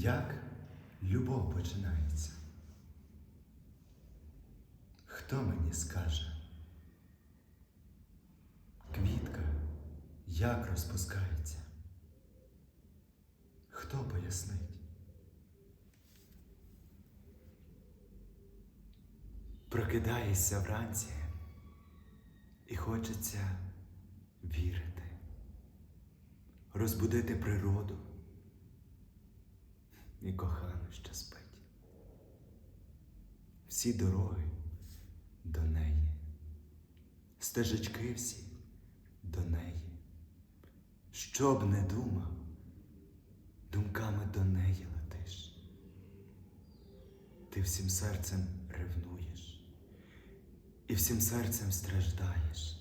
Як любов починається? Хто мені скаже? Квітка як розпускається? Хто пояснить? Прокидаєшся вранці і хочеться вірити, розбудити природу і кохану, що спить. Всі дороги до неї, стежечки всі до неї. Що б не думав, думками до неї летиш. Ти всім серцем ревнуєш і всім серцем страждаєш.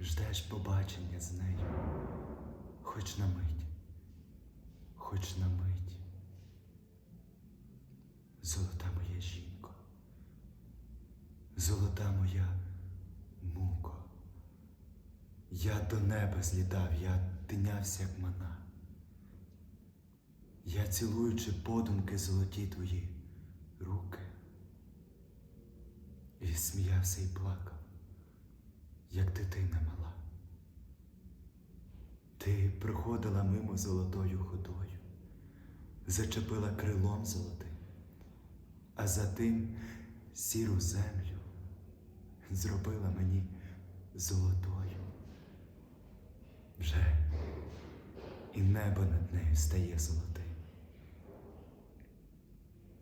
Ждеш побачення з нею, хоч на мить, хоч на мить. Золота моя жінко, золота моя муко. Я до неба злітав, я тинявся, як мана. Я цілуючи подумки золоті твої руки, і сміявся і плакав, як дитина мала. Ти проходила мимо золотою ходою, зачепила крилом золотим, а за тим сіру землю зробила мені золотою. Вже і небо над нею стає золотим.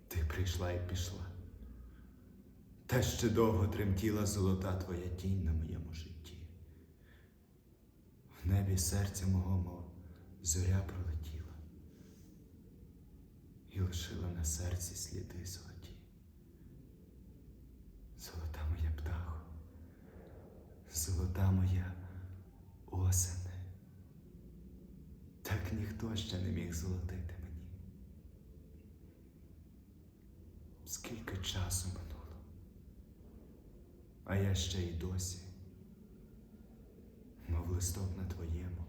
Ти прийшла і пішла. Та ще довго тремтіла золота твоя тінь на моєму житті. В небі серця мого мов зоря пролетіла і лишила на серці сліди золоті. Золота моя птахо, золота моя осене. Так ніхто ще не міг золотити мені. Скільки часу минуло, а я ще й досі, мов листок на твоєму.